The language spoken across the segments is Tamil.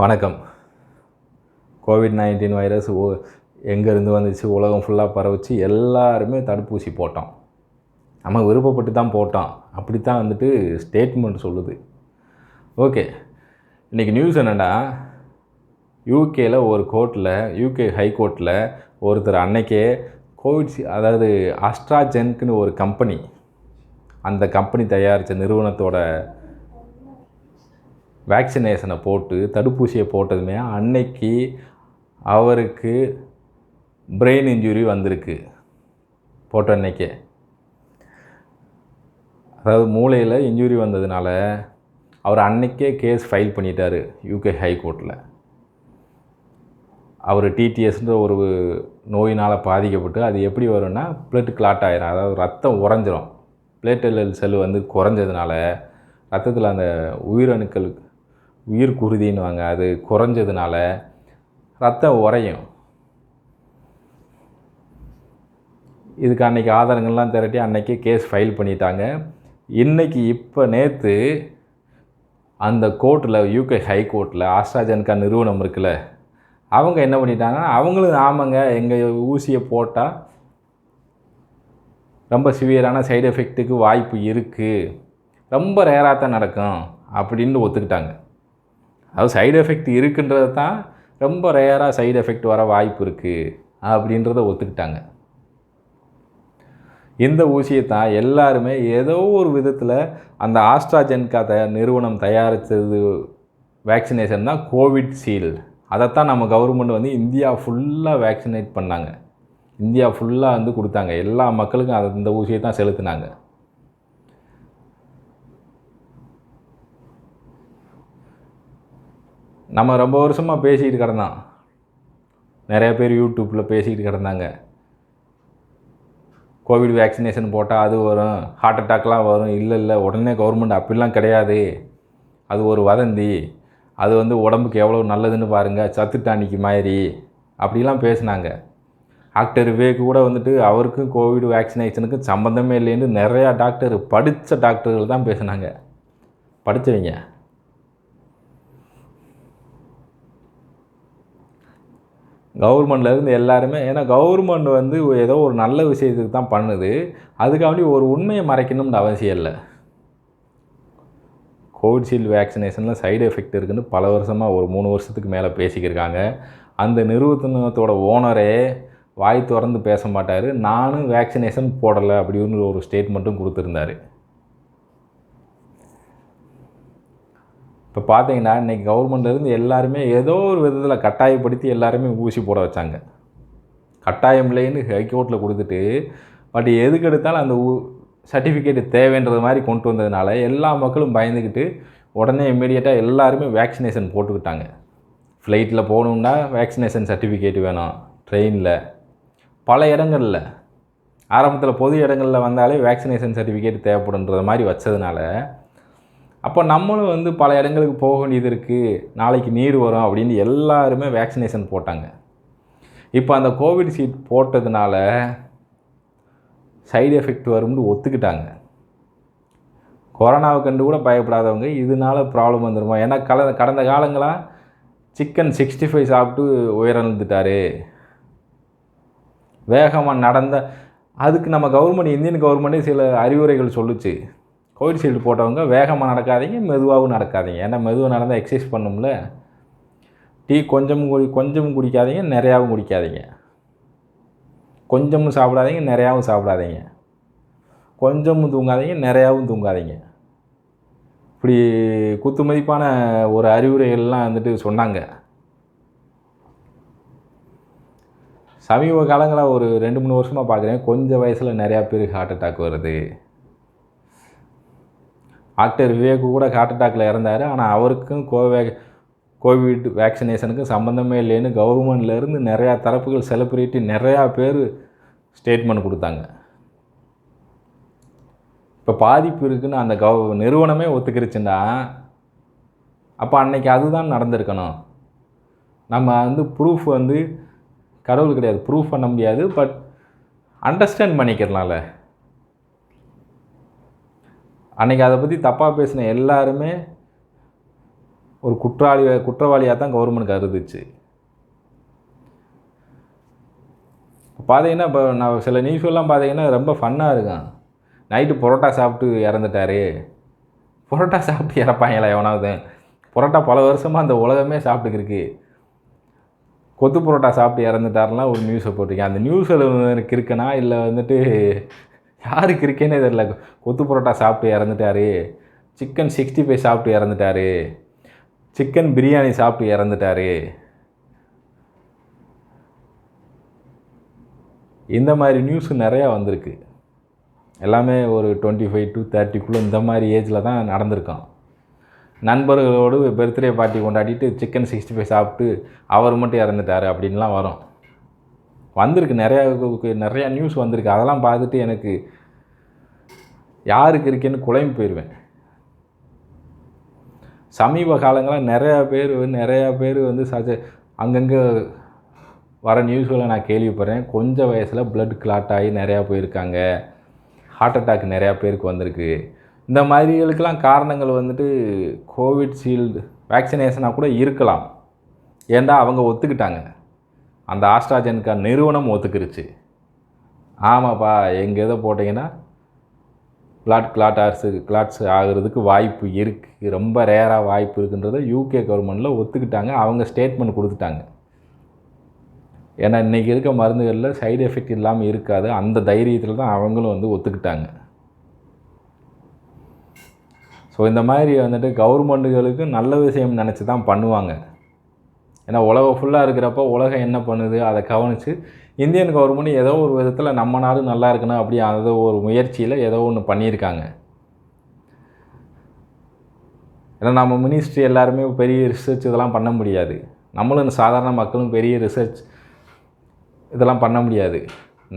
வணக்கம். கோவிட் நைன்டீன் வைரஸ் ஓ எங்கேருந்து வந்துச்சு உலகம் ஃபுல்லாக பரவிச்சு எல்லாருமே தடுப்பூசி போட்டோம். நம்ம விருப்பப்பட்டு தான் போட்டோம். அப்படி தான் வந்துட்டு ஸ்டேட்மெண்ட் சொல்லுது. ஓகே இன்றைக்கி நியூஸ் என்னென்னா யூகேயில் ஒரு கோர்ட்டில் யூகே ஹை கோர்ட்டில் ஒருத்தர் அன்னைக்கே கோவிட் அதாவது அஸ்ட்ராஜென்க்குன்னு ஒரு கம்பெனி அந்த கம்பெனி தயாரித்த நிறுவனத்தோட வேக்சினேஷனை போட்டு தடுப்பூசியை போட்டதுமே அன்னைக்கு அவருக்கு பிரெயின் இன்ஜுரி வந்திருக்கு. போட்ட அன்னைக்கே. அதாவது மூளையில் இன்ஜுரி வந்ததுனால அவர் அன்னைக்கே கேஸ் ஃபைல் பண்ணிட்டார் யூகே ஹை கோர்ட்டில் அவர் டிடிஎஸ்ன்ற ஒரு நோயினால் பாதிக்கப்பட்டு அது எப்படி வரும்னா பிளட் கிளாட் ஆயிரும். அதாவது ரத்தம் உறைஞ்சிரும். பிளேட்டல் செல் வந்து குறைஞ்சதுனால ரத்தத்தில் அந்த உயிரணுக்கள் உயிர் குருதின்னுவாங்க. அது குறைஞ்சதுனால ரத்தம் உறையும். இதுக்கு அன்றைக்கி ஆதாரங்கள்லாம் திரட்டி அன்னைக்கே கேஸ் ஃபைல் பண்ணிட்டாங்க. இன்னைக்கு இப்போ நேற்று அந்த கோர்ட்டில் யூகே ஹை கோர்ட்டில் ஆஸ்ட்ராஜென்கா நிறுவனம் இருக்குல்ல அவங்க என்ன பண்ணிட்டாங்கன்னா அவங்களும் ஆமாங்க எங்கள் ஊசியை போட்டால் ரொம்ப சிவியரான சைடு எஃபெக்ட்டுக்கு வாய்ப்பு இருக்குது ரொம்ப ரேராக தான் நடக்கும் அப்படின்னு ஒத்துக்கிட்டாங்க. அது சைடு எஃபெக்ட் இருக்குன்றது தான் ரொம்ப ரேராக சைடு எஃபெக்ட் வர வாய்ப்பு இருக்குது அப்படின்றத ஒத்துக்கிட்டாங்க. இந்த ஊசியை தான் எல்லாருமே ஏதோ ஒரு விதத்தில் அந்த ஆஸ்ட்ராஜென்கா த நிறுவனம் தயாரித்தது வேக்சினேஷன் தான் கோவிட்ஷீல்டு அதைத்தான் நம்ம கவர்மெண்ட் வந்து இந்தியா ஃபுல்லாக வேக்சினேட் பண்ணாங்க. இந்தியா ஃபுல்லாக வந்து கொடுத்தாங்க. எல்லா மக்களுக்கும் அதை இந்த ஊசியை தான் செலுத்தினாங்க. நம்ம ரொம்ப வருஷமாக பேசிக்கிட்டு கிடந்தோம். நிறைய பேர் யூடியூப்பில் பேசிக்கிட்டு கிடந்தாங்க. கோவிட் வேக்சினேஷன் போட்டால் அது வரும் ஹார்ட் அட்டாக்லாம் வரும். இல்லை இல்லை உடனே கவர்மெண்ட் அப்படிலாம் கிடையாது. அது ஒரு வதந்தி. அது வந்து உடம்புக்கு எவ்வளோ நல்லதுன்னு பாருங்கள் சத்துட்டாணிக்கு மாதிரி. அப்படிலாம் பேசினாங்க. டாக்டர் விவேக் கூட வந்துட்டு அவருக்கும் கோவிட் வேக்சினேஷனுக்கும் சம்மந்தமே இல்லைன்னு நிறையா டாக்டர் படித்த டாக்டர்கள் தான் பேசுனாங்க. படித்தவங்க கவர்மெண்ட்லேருந்து எல்லாருமே ஏன்னா கவர்மெண்ட் வந்து ஏதோ ஒரு நல்ல விஷயத்துக்கு தான் பண்ணுது. அதுக்காண்டி ஒரு உண்மையை மறைக்கணும்னு அவசியம் இல்லை. கோவிஷீல்டு வேக்சினேஷனில் சைடு எஃபெக்ட் இருக்குன்னு பல வருஷமாக ஒரு மூணு வருஷத்துக்கு மேலே பேசிக்கிருக்காங்க. அந்த நிறுவனத்தோட ஓனரே வாய் திறந்து பேச மாட்டார். நானும் வேக்சினேஷன் போடலை அப்படின்னு ஒரு ஸ்டேட்மெண்ட்டும் கொடுத்துருந்தாரு. இப்போ பார்த்தீங்கன்னா இன்றைக்கி கவர்மெண்ட்லேருந்து எல்லாருமே ஏதோ ஒரு விதத்தில் கட்டாயப்படுத்தி எல்லாருமே ஊசி போட வச்சாங்க. கட்டாயம் இல்லைன்னு ஹைகோர்ட்டில் கொடுத்துட்டு பட் எதுக்கு எடுத்தாலும் அந்த ஊ சர்டிஃபிகேட்டு தேவைன்றது மாதிரி கொண்டு வந்ததுனால எல்லா மக்களும் பயந்துக்கிட்டு உடனே இம்மீடியட்டாக எல்லாருமே வேக்சினேஷன் போட்டுக்கிட்டாங்க. ஃப்ளைட்டில் போகணுன்னா வேக்சினேஷன் சர்டிஃபிகேட் வேணும் ட்ரெயினில் பல இடங்களில். ஆரம்பத்தில் பொது இடங்களில் வந்தாலே வேக்சினேஷன் சர்டிஃபிகேட் தேவைப்படுன்ற மாதிரி வச்சதுனால அப்போ நம்மளும் வந்து பல இடங்களுக்கு போக வேண்டியது இருக்குது நாளைக்கு நீர் வரும் அப்படின்னு எல்லாருமே வேக்சினேஷன் போட்டாங்க. இப்போ அந்த கோவிட் சீட் போட்டதுனால சைடு எஃபெக்ட் வரும்னு ஒத்துக்கிட்டாங்க. கொரோனாவை கண்டு கூட பயப்படாதவங்க இதனால ப்ராப்ளம் வந்துடுமா ஏன்னா கல கடந்த காலங்களாக சிக்கன் சிக்ஸ்டி ஃபைவ் சாப்பிட்டு உயர்ந்துட்டார் வேகமாக நடந்த அதுக்கு நம்ம கவர்மெண்ட் இந்தியன் கவர்மெண்ட்டே சில அறிவுரைகள் சொல்லுச்சு. கோவிட்ஷீல்டு போட்டவங்க வேகமாக நடக்காதீங்க மெதுவாகவும் நடக்காதீங்க. ஏன்னா மெதுவாக நடந்தால் எக்ஸசைஸ் பண்ணும்ல. டீ கொஞ்சம் குடி கொஞ்சமும் குடிக்காதீங்க நிறையாவும் குடிக்காதீங்க. கொஞ்சமும் சாப்பிடாதீங்க நிறையாவும் சாப்பிடாதீங்க. கொஞ்சமும் தூங்காதீங்க நிறையாவும் தூங்காதீங்க. இப்படி குத்து மதிப்பான ஒரு அறிவுரைகள்லாம் வந்துட்டு சொன்னாங்க. சமீப காலங்களாக ஒரு ரெண்டு மூணு வருஷமாக பார்க்குறேன். கொஞ்சம் வயசில் நிறையா பேருக்கு ஹார்ட் அட்டாக் வருது. ஆக்டர் விவேக் கூட ஹார்ட் அட்டாக்ல இறந்தார். ஆனால் அவருக்கும் கோவே கோவிட் வேக்சினேஷனுக்கும் சம்மந்தமே இல்லைன்னு கவர்மெண்ட்லேருந்து நிறையா தரப்புகள் செலிப்ரிட்டி நிறையா பேர் ஸ்டேட்மெண்ட் கொடுத்தாங்க. இப்போ பாதிப்பு இருக்குன்னு அந்த கவ நிறுவனமே ஒத்துக்கிருச்சுன்னா அப்போ அன்னைக்கு அதுதான் நடந்திருக்கணும். நம்ம வந்து ப்ரூஃப் வந்து கடவுள் கிடையாது ப்ரூஃப் பண்ண முடியாது பட் அண்டர்ஸ்டாண்ட் பண்ணிக்கிறலாம்ல. அன்றைக்கி அதை பற்றி தப்பாக பேசின எல்லாருமே ஒரு குற்றாளி குற்றவாளியாக தான் கவர்மெண்ட் கருதுச்சு. பார்த்தீங்கன்னா இப்போ நான் சில நியூஸ்லாம் பார்த்தீங்கன்னா ரொம்ப ஃபன்னாக இருக்கும் நைட்டு பரோட்டா சாப்பிட்டு இறந்துட்டாரு. பரோட்டா சாப்பிட்டு இறப்பாங்களா எவனாவது? பரோட்டா பல வருஷமாக அந்த உலகமே சாப்பிட்டுக்கிருக்கு. கொத்து பரோட்டா சாப்பிட்டு இறந்துட்டாருலாம் ஒரு நியூஸை போட்டிருக்கேன். அந்த நியூஸில் எனக்கு இருக்குன்னா இல்லை வந்துட்டு யாருக்கு இருக்கேனே தெரியல. கொத்து பரோட்டா சாப்பிட்டு இறந்துட்டாரு. சிக்கன் சிக்ஸ்டி ஃபைவ் சாப்பிட்டு இறந்துட்டாரு. சிக்கன் பிரியாணி சாப்பிட்டு இறந்துட்டாரு. இந்த மாதிரி நியூஸ் நிறையா வந்திருக்கு. எல்லாமே ஒரு டுவெண்ட்டி ஃபைவ் டு தேர்ட்டிக்குள்ளே இந்த மாதிரி ஏஜில் தான் நடந்திருக்கோம் நண்பர்களோடு பர்த்டே பார்ட்டி கொண்டாடிட்டு சிக்கன் சிக்ஸ்டி ஃபைவ் சாப்பிட்டு அவர் மட்டும் இறந்துட்டார் அப்படின்லாம் வரும். வந்திருக்கு நிறையா நிறையா நியூஸ் வந்திருக்கு. அதெல்லாம் பார்த்துட்டு எனக்கு யாருக்கு இருக்கேன்னு குழம்பு போயிடுவேன் சமீப காலங்களில் நிறையா பேர் நிறையா பேர் வந்து சஜ அங்கங்கே வர நியூஸ்களை நான் கேள்விப்படுறேன். கொஞ்சம் வயசில் ப்ளட் கிளாட் ஆகி நிறையா போயிருக்காங்க. ஹார்ட் அட்டாக் நிறையா பேருக்கு வந்திருக்கு. இந்த மாதிரிகளுக்கெல்லாம் காரணங்கள் வந்துட்டு கோவிட்ஷீல்டு வேக்சினேஷனாக கூட இருக்கலாம். ஏன்டா அவங்க ஒத்துக்கிட்டாங்க. அந்த ஆஸ்ட்ராஜென்கா நிறுவனம் ஒத்துக்கிருச்சு. ஆமாப்பா எங்கள் இதை போட்டிங்கன்னா பிளாட் கிளாட் ஆர்ஸு கிளாட்ஸ் ஆகிறதுக்கு வாய்ப்பு இருக்குது ரொம்ப ரேராக வாய்ப்பு இருக்குன்றதை யூகே கவர்மெண்ட்டில் ஒத்துக்கிட்டாங்க. அவங்க ஸ்டேட்மெண்ட் கொடுத்துட்டாங்க. ஏன்னா இன்றைக்கி இருக்க மருந்துகளில் சைடு எஃபெக்ட் இல்லாமல் இருக்காது. அந்த தைரியத்தில் தான் அவங்களும் வந்து ஒத்துக்கிட்டாங்க. ஸோ இந்த மாதிரி வந்துட்டு கவர்மெண்ட்டுகளுக்கு நல்ல விஷயம் நினச்சி தான் பண்ணுவாங்க. ஏன்னா உலகம் ஃபுல்லாக இருக்கிறப்ப உலகம் என்ன பண்ணுது? அதை கவனித்து இந்தியன் கவர்மெண்ட் ஏதோ ஒரு விதத்தில் நம்ம நாடு நல்லா இருக்கணும் அப்படி அதை ஒரு முயற்சியில் ஏதோ ஒன்று பண்ணியிருக்காங்க. ஏன்னா நம்ம மினிஸ்ட்ரி எல்லாருமே பெரிய ரிசர்ச் இதெல்லாம் பண்ண முடியாது. நம்மளும் சாதாரண மக்களும் பெரிய ரிசர்ச் இதெல்லாம் பண்ண முடியாது.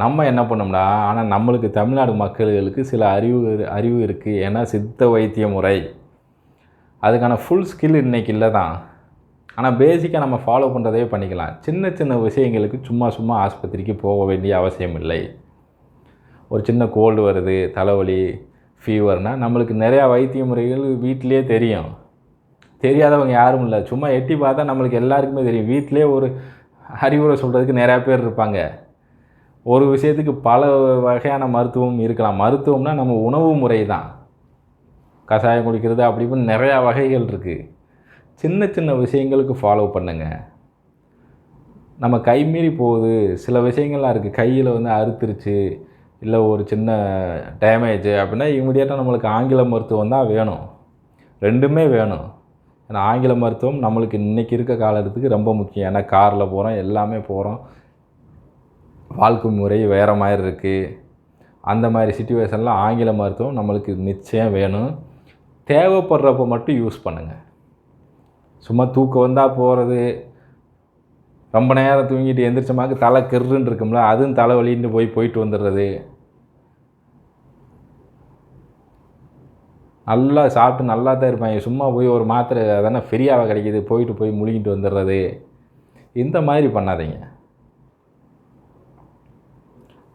நம்ம என்ன பண்ணோம்னா ஆனால் நம்மளுக்கு தமிழ்நாடு மக்களுக்கு சில அறிவு அறிவு இருக்குது ஏன்னா சித்த வைத்திய முறை. அதுக்கான ஃபுல் ஸ்கில் இன்றைக்கி இல்லை தான் ஆனால் பேசிக்காக நம்ம ஃபாலோ பண்ணுறதே பண்ணிக்கலாம். சின்ன சின்ன விஷயங்களுக்கு சும்மா சும்மா ஆஸ்பத்திரிக்கு போக வேண்டிய அவசியம் இல்லை. ஒரு சின்ன கோல்டு வருது தலைவலி ஃபீவர்னால் நம்மளுக்கு நிறையா வைத்திய முறைகள் வீட்டிலே தெரியும். தெரியாதவங்க யாரும் இல்லை. சும்மா எட்டி பார்த்தா நம்மளுக்கு எல்லாருக்குமே தெரியும். வீட்டிலே ஒரு அறிவுரை சொல்கிறதுக்கு நிறையா பேர் இருப்பாங்க. ஒரு விஷயத்துக்கு பல வகையான மருத்துவம் இருக்கலாம். மருத்துவம்னா நம்ம உணவு முறை தான். கஷாயம் குடிக்கிறது அப்படி இப்படின்னு நிறையா வகைகள் இருக்குது சின்ன சின்ன விஷயங்களுக்கு ஃபாலோ பண்ணுங்க. நம்ம கை மீறி போகுது. சில விஷயங்கள்லாம் இருக்குது கையில் வந்து அறுத்துருச்சு இல்லை ஒரு சின்ன டேமேஜ் அப்படின்னா இமீடியட்டாக நம்மளுக்கு ஆங்கில மருத்துவம் தான் வேணும். ரெண்டுமே வேணும். ஏன்னா ஆங்கில மருத்துவம் நம்மளுக்கு இன்றைக்கி இருக்க காலத்துக்கு ரொம்ப முக்கியம். ஏன்னா காரில் போகிறோம் எல்லாமே போகிறோம் வாழ்க்கை முறை வேறு மாதிரி இருக்குது அந்த மாதிரி சுச்சுவேஷனில் ஆங்கில மருத்துவம் நம்மளுக்கு நிச்சயம் வேணும். தேவைப்படுறப்ப மட்டும் யூஸ் பண்ணுங்கள் சும்மா தூக்கம் வந்தால் போகிறது ரொம்ப நேரம் தூங்கிட்டு எந்திரிச்சமாக்கு தலை கிருன்னு இருக்கும்ல அதுவும் தலை வலின்னு போய் போயிட்டு வந்துடுறது. நல்லா சாப்பிட்டு நல்லா தான் இருப்பாங்க. சும்மா போய் ஒரு மாத்திரை அதானே ஃப்ரீயாக கிடைக்கிது போயிட்டு போய் முழுங்கிட்டு வந்துடுறது. இந்த மாதிரி பண்ணாதீங்க.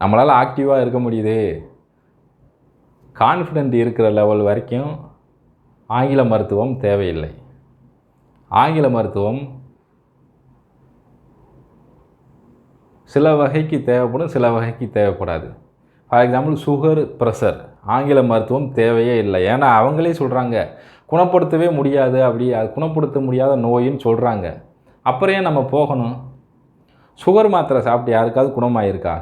நம்மளால் ஆக்டிவாக இருக்க முடியுது. கான்ஃபிடென்ட் இருக்கிற லெவல் வரைக்கும் ஆங்கில மருத்துவம் தேவையில்லை. ஆங்கில மருத்துவம் சில வகைக்கு தேவைப்படும் சில வகைக்கு தேவைப்படாது. ஃபார் எக்ஸாம்பிள் சுகர் ப்ரெஷர் ஆங்கில மருத்துவம் தேவையே இல்லை. ஏன்னா அவங்களே சொல்கிறாங்க குணப்படுத்தவே முடியாது அப்படி அது குணப்படுத்த முடியாத நோயின்னு சொல்கிறாங்க அப்புறம் ஏன் நம்ம போகணும்? சுகர் மாத்திரை சாப்பிட்டு யாருக்காவது குணமாயிருக்கா?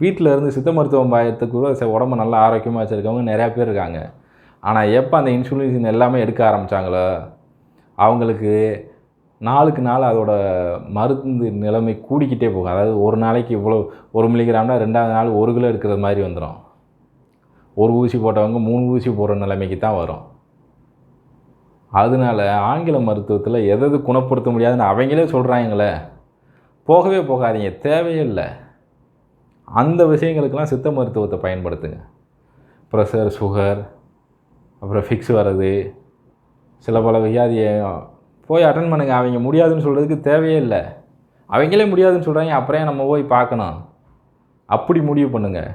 வீட்டில் இருந்து சித்த மருத்துவம் பாயத்துக்கு கூட உடம்பு நல்லா ஆரோக்கியமாக வச்சுருக்கவங்க நிறையா பேர் இருக்காங்க. ஆனால் எப்போ அந்த இன்சுலின் எல்லாமே எடுக்க ஆரம்பித்தாங்களோ அவங்களுக்கு நாளுக்கு நாள் அதோட மருந்து நிலைமை கூடிக்கிட்டே போகும். அதாவது ஒரு நாளைக்கு இவ்வளோ ஒரு மில்லிகிராம்னா ரெண்டாவது நாள் ஒரு கிலோ எடுக்கிற மாதிரி வந்துடும் ஒரு ஊசி போட்டவங்க மூணு ஊசி போடுற நிலைமைக்கு தான் வரும். அதனால ஆங்கில மருத்துவத்தில் எதது குணப்படுத்த முடியாதுன்னு அவங்களே சொல்கிறாங்களே போகவே போகாதீங்க தேவையே இல்லை. அந்த விஷயங்களுக்கெல்லாம் சித்த மருத்துவத்தை பயன்படுத்துங்க. ப்ரெஷர் சுகர் அப்புறம் ஃபிக்ஸ் வர்றது சில பல வியாதியை போய் அட்டன் பண்ணுங்க. அவங்க முடியாதுன்னு சொல்கிறதுக்கு தேவையே இல்லை. அவங்களே முடியாதுன்னு சொல்கிறாங்க அப்புறம் நம்ம போய் பார்க்கணும்? அப்படி முடிவு பண்ணுங்கள்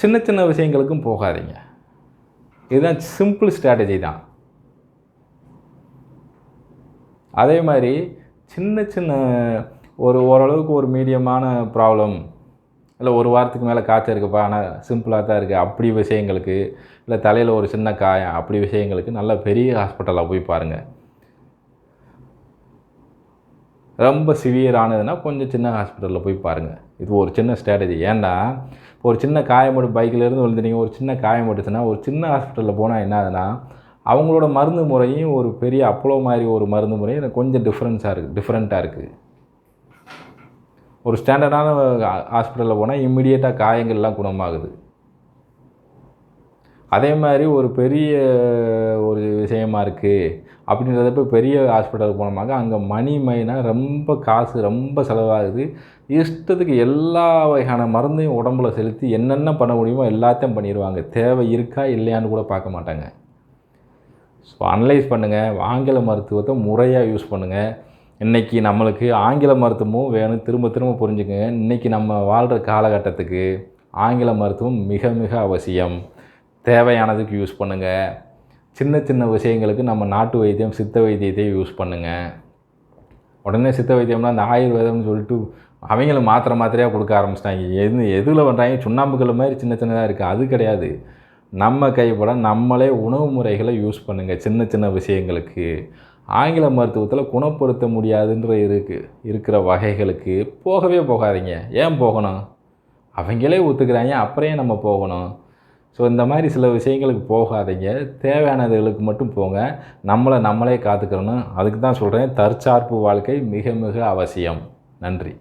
சின்ன சின்ன விஷயங்களுக்கும் போகாதீங்க. இதுதான் சிம்பிள் ஸ்ட்ராட்டஜி தான். அதே மாதிரி சின்ன சின்ன ஒரு ஓரளவுக்கு ஒரு மீடியமான ப்ராப்ளம் இல்லை ஒரு வாரத்துக்கு மேலே காய்ச்சல் இருக்குப்பா ஆனால் சிம்பிளாக தான் இருக்குது அப்படி விஷயங்களுக்கு இல்லை தலையில் ஒரு சின்ன காயம் அப்படி விஷயங்களுக்கு நல்ல பெரிய ஹாஸ்பிட்டலில் போய் பாருங்கள் ரொம்ப சிவியர் ஆனதுன்னா கொஞ்சம் சின்ன ஹாஸ்பிட்டலில் போய் பாருங்கள் இது ஒரு சின்ன ஸ்ட்ராட்டஜி ஏன்னா இப்போ ஒரு சின்ன காயம் பைக்கிலேருந்து விழுந்துட்டீங்க ஒரு சின்ன காயம் மட்டுச்சுன்னா ஒரு சின்ன ஹாஸ்பிட்டலில் போனால் என்ன ஆகுதுன்னா அவங்களோட மருந்து முறையும் ஒரு பெரிய அப்போலோ மாதிரி ஒரு மருந்து முறையும் கொஞ்சம் டிஃப்ரென்ஸாக இருக்குது டிஃப்ரெண்ட்டாக இருக்குது ஒரு ஸ்டாண்டர்டான ஹாஸ்பிட்டலில் போனால் இம்மிடியேட்டாக காயங்கள்லாம் குணமாகுது. அதே மாதிரி ஒரு பெரிய ஒரு விஷயமா இருக்குது அப்படின்றதப்ப பெரிய ஹாஸ்பிட்டலுக்கு போனோமாக்க அங்கே மணி மைனாக ரொம்ப காசு ரொம்ப செலவாகுது. இஷ்டத்துக்கு எல்லா வகையான மருந்தையும் உடம்புல செலுத்தி என்னென்ன பண்ண முடியுமோ எல்லாத்தையும் பண்ணிடுவாங்க. தேவை இருக்கா இல்லையான்னு கூட பார்க்க மாட்டாங்க. ஸோ அனலைஸ் பண்ணுங்கள் ஆங்கில மருத்துவத்தை முறையாக யூஸ் பண்ணுங்கள் இன்றைக்கி நம்மளுக்கு ஆங்கில மருத்துவமும் வேணும். திரும்ப திரும்ப புரிஞ்சுக்கங்க இன்றைக்கி நம்ம வாழ்கிற காலகட்டத்துக்கு ஆங்கில மருத்துவம் மிக மிக அவசியம். தேவையானதுக்கு யூஸ் பண்ணுங்கள் சின்ன சின்ன விஷயங்களுக்கு நம்ம நாட்டு வைத்தியம் சித்த வைத்தியத்தை யூஸ் பண்ணுங்கள் உடனே சித்த வைத்தியம்னா அந்த ஆயுர்வேதம்னு சொல்லிட்டு அவங்களும் மாத்திரை மாத்திரையாக கொடுக்க ஆரம்பிச்சிட்டாங்க. எது எதில் பண்ணுறாங்க சுண்ணாம்புக்கல் மாதிரி சின்ன சின்னதாக இருக்குது அது கிடையாது. நம்ம கைப்பட நம்மளே உணவு முறைகளை யூஸ் பண்ணுங்கள் சின்ன சின்ன விஷயங்களுக்கு. ஆங்கில மருத்துவத்தில் குணப்படுத்த முடியாதுன்ற இருக்கு இருக்கிற வகைகளுக்கு போகவே போகாதீங்க. ஏன் போகணும்? அவங்களே ஒத்துக்கிறாங்க அப்புறம் நம்ம போகணும்? ஸோ இந்த மாதிரி சில விஷயங்களுக்கு போகாதீங்க. தேவையானதுகளுக்கு மட்டும் போங்க. நம்மளை நம்மளே காத்துக்கிறணும் அதுக்கு தான் சொல்கிறேன் தற்சார்பு வாழ்க்கை மிக மிக அவசியம். நன்றி.